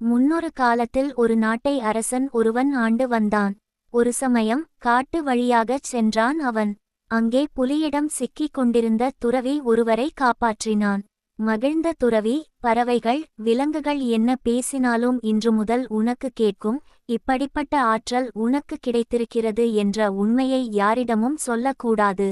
முன்னொரு காலத்தில் ஒரு நாட்டை அரசன் ஒருவன் ஆண்டு வந்தான். ஒரு சமயம் காட்டு வழியாகச் சென்றான் அவன். அங்கே புலியிடம் சிக்கிக் கொண்டிருந்த துறவி ஒருவரை காப்பாற்றினான். மகிழ்ந்த துறவி பறவைகள் விலங்குகள் என்ன பேசினாலும் இன்று முதல் உனக்கு கேட்கும் இப்படிப்பட்ட ஆற்றல் உனக்கு கிடைத்திருக்கிறது என்ற உண்மையை யாரிடமும் சொல்லக்கூடாது.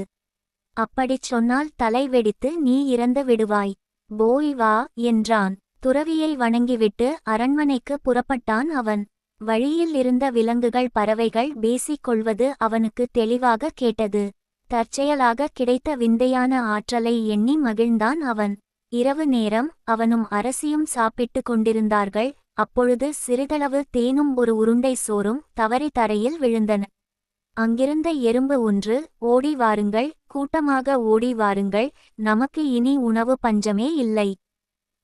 அப்படிச் சொன்னால் தலை வெடித்து நீ இறந்து விடுவாய். போய் வா என்றான். துறவியை வணங்கிவிட்டு அரண்மனைக்கு புறப்பட்டான் அவன். வழியில் இருந்த விலங்குகள் பறவைகள் பேசிக் கொள்வது அவனுக்கு தெளிவாக கேட்டது. தற்செயலாக கிடைத்த விந்தையான ஆற்றலை எண்ணி மகிழ்ந்தான் அவன். இரவு நேரம் அவனும் அரசியும் சாப்பிட்டு கொண்டிருந்தார்கள். அப்பொழுது சிறிதளவு தேனும் ஒரு உருண்டை சோறும் தவறி தரையில் விழுந்தன. அங்கிருந்த எறும்பு ஒன்று ஓடி வாருங்கள் கூட்டமாக ஓடி வாருங்கள் நமக்கு இனி உணவு பஞ்சமே இல்லை.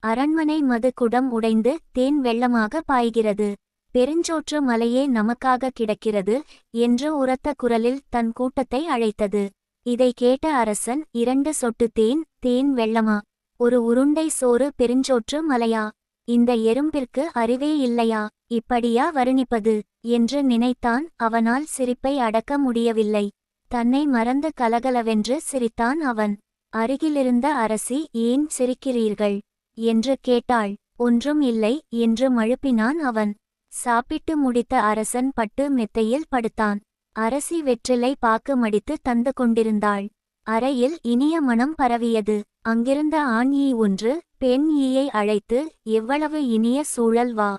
அரண்மனை மது குடம் உடைந்து தேன் வெள்ளமாக பாய்கிறது. பெருஞ்சோற்று மலையே நமக்காக கிடக்கிறது என்று உரத்த குரலில் தன் கூட்டத்தை அழைத்தது. இதை கேட்ட அரசன் இரண்டு சொட்டு தேன் தேன் வெள்ளமா? ஒரு உருண்டை சோறு பெருஞ்சோற்று மலையா? இந்த எறும்பிற்கு அறிவே இல்லையா? இப்படியா வருணிப்பது? என்று நினைத்தான் அவனால் சிரிப்பை அடக்க முடியவில்லை. தன்னை மறந்து கலகலவென்று சிரித்தான் அவன். அருகிலிருந்த அரசி ஏன் சிரிக்கிறீர்கள்? என்று கேட்டாள். ஒன்றும் இல்லை என்று மழுப்பினான் அவன். சாப்பிட்டு முடித்த அரசன் பட்டு மெத்தையில் படுத்தான். அரசி வெற்றிலை பாக்கு மடித்து தந்து கொண்டிருந்தாள். அறையில் இனிய மனம் பரவியது. அங்கிருந்த ஆண் ஈ ஒன்று பெண் ஈயை அழைத்து எவ்வளவு இனிய சூழல் வா.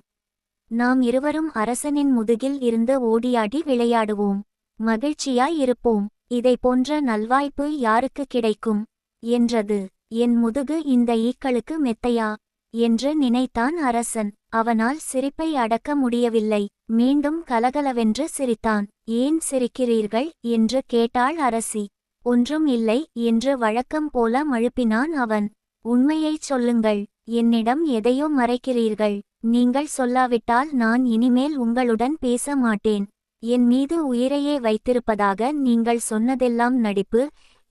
நாம் இருவரும் அரசனின் முதுகில் இருந்து ஓடியாடி விளையாடுவோம். மகிழ்ச்சியாய் இருப்போம். இதை போன்ற நல்வாய்ப்பு யாருக்கு கிடைக்கும்? என்றது. என் முதுகு இந்த ஈக்களுக்கு மெத்தையா? என்று நினைத்தான் அரசன். அவனால் சிரிப்பை அடக்க முடியவில்லை. மீண்டும் கலகலவென்று சிரித்தான். ஏன் சிரிக்கிறீர்கள்? என்று கேட்டாள் அரசி. ஒன்றும் இல்லை என்று வழக்கம் போல மழுப்பினான் அவன். உண்மையைச் சொல்லுங்கள். என்னிடம் எதையோ மறைக்கிறீர்கள். நீங்கள் சொல்லாவிட்டால் நான் இனிமேல் உங்களுடன் பேச மாட்டேன். என் மீது உயிரையே வைத்திருப்பதாக நீங்கள் சொன்னதெல்லாம் நடிப்பு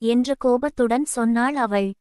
என்று கோபத்துடன் சொன்னாள் அவள்.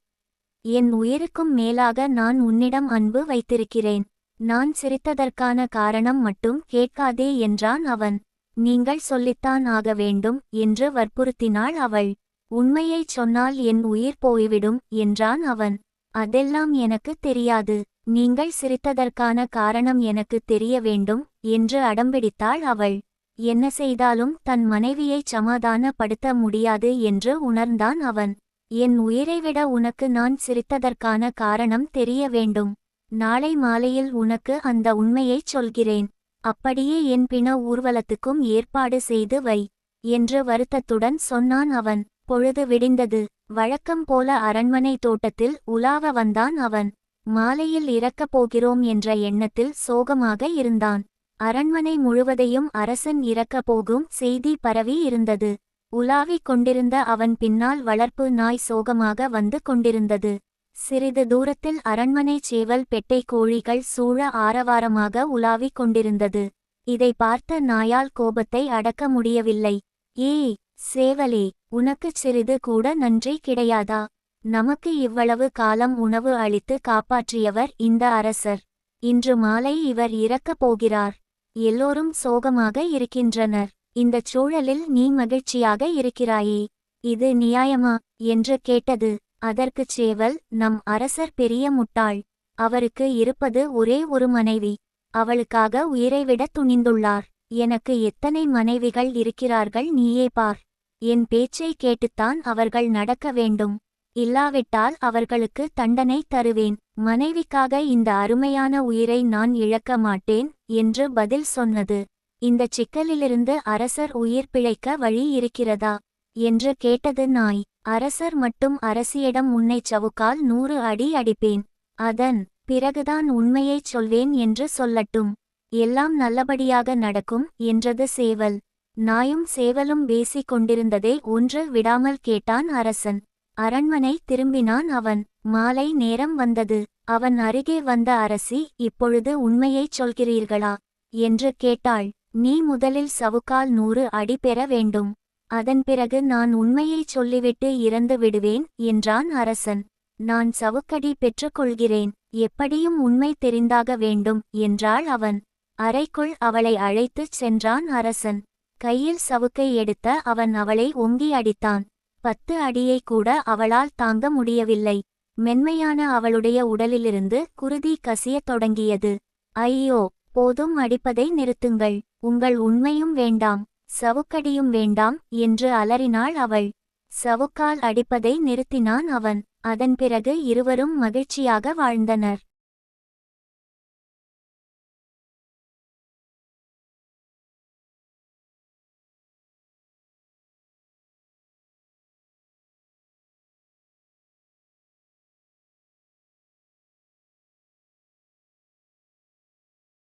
என் உயிருக்கும் மேலாக நான் உன்னிடம் அன்பு வைத்திருக்கிறேன். நான் சிரித்ததற்கான காரணம் மட்டும் கேட்காதே என்றான் அவன். நீங்கள் சொல்லித்தான் ஆக வேண்டும் என்று வற்புறுத்தினாள் அவள். உண்மையைச் சொன்னால் என் உயிர் போய்விடும் என்றான் அவன். அதெல்லாம் எனக்கு தெரியாது. நீங்கள் சிரித்ததற்கான காரணம் எனக்கு தெரிய வேண்டும் என்று அடம்பிடித்தாள் அவள். என்ன செய்தாலும் தன் மனைவியைச் சமாதானப்படுத்த முடியாது என்று உணர்ந்தான் அவன். என் உயிரைவிட உனக்கு நான் சிரித்ததற்கான காரணம் தெரிய வேண்டும். நாளை மாலையில் உனக்கு அந்த உண்மையைச் சொல்கிறேன். அப்படியே என் பிண ஊர்வலத்துக்கும் ஏற்பாடு செய்து வை என்று வருத்தத்துடன் சொன்னான் அவன். பொழுது விடிந்தது. வழக்கம் போல அரண்மனை தோட்டத்தில் உலாவ வந்தான் அவன். மாலையில் இறக்கப் போகிறோம் என்ற எண்ணத்தில் சோகமாக இருந்தான். அரண்மனை முழுவதையும் அரசன் இறக்கப் போகும் செய்தி பரவி இருந்தது. உலாவிக் கொண்டிருந்த அவன் பின்னால் வளர்ப்பு நாய் சோகமாக வந்து கொண்டிருந்தது. சிறிது தூரத்தில் அரண்மனை சேவல் பெட்டை கோழிகள் சூழ ஆரவாரமாக உலாவிக் கொண்டிருந்தது. இதை பார்த்த நாயால் கோபத்தை அடக்க முடியவில்லை. ஏய் சேவலே உனக்குச் சிறிது கூட நன்றி கிடையாதா? நமக்கு இவ்வளவு காலம் உணவு அளித்து காப்பாற்றியவர் இந்த அரசர். இன்று மாலை இவர் இறக்கப் போகிறார். எல்லோரும் சோகமாக இருக்கின்றனர். இந்தச் சூழலில் நீ மகிழ்ச்சியாக இருக்கிறாயே. இது நியாயமா? என்று கேட்டது. அதற்குச் சேவல் நம் அரசர் பெரிய முட்டாள். அவருக்கு இருப்பது ஒரே ஒரு மனைவி. அவளுக்காக உயிரைவிட துணிந்துள்ளார். எனக்கு எத்தனை மனைவிகள் இருக்கிறார்கள் நீயே பார். என் பேச்சை கேட்டுத்தான் அவர்கள் நடக்க வேண்டும். இல்லாவிட்டால் அவர்களுக்கு தண்டனை தருவேன். மனைவிக்காக இந்த அருமையான உயிரை நான் இழக்க மாட்டேன் என்று பதில் சொன்னது. இந்தச் சிக்கலிலிருந்து அரசர் உயிர் பிழைக்க வழி இருக்கிறதா? என்று கேட்டது நாய். அரசர் மட்டும் அரசியிடம் உன்னை சவுக்கால் நூறு அடி அடிப்பேன். அதன் பிறகுதான் உண்மையைச் சொல்வேன் என்று சொல்லட்டும். எல்லாம் நல்லபடியாக நடக்கும் என்றது சேவல். நாயும் சேவலும் பேசிக் கொண்டிருந்ததை ஒன்று விடாமல் கேட்டான் அரசன். அரண்மனை திரும்பினான் அவன். மாலை நேரம் வந்தது. அவன் அருகே வந்த அரசி இப்பொழுது உண்மையைச் சொல்கிறீர்களா? என்று கேட்டாள். நீ முதலில் சவுக்கால் நூறு அடி பெற வேண்டும். அதன் பிறகு நான் உண்மையைச் சொல்லிவிட்டு இறந்து விடுவேன் என்றான் அரசன். நான் சவுக்கடி பெற்றுக்கொள்கிறேன் எப்படியும் உண்மை தெரிந்தாக வேண்டும் என்றாள் அவன். அறைக்குள் அவளை அழைத்துச் சென்றான் அரசன். கையில் சவுக்கை எடுத்த அவன் அவளை ஒங்கி அடித்தான். பத்து அடியை கூட அவளால் தாங்க முடியவில்லை. மென்மையான அவளுடைய உடலிலிருந்து குருதி கசியத் தொடங்கியது. ஐயோ போதும் அடிப்பதை நிறுத்துங்கள். உங்கள் உண்மையும் வேண்டாம். சவுக்கடியும் வேண்டாம் என்று அலறினாள் அவள். சவுக்கால் அடிப்பதை நிறுத்தினான் அவன். அதன் பிறகு இருவரும் மகிழ்ச்சியாக வாழ்ந்தனர்.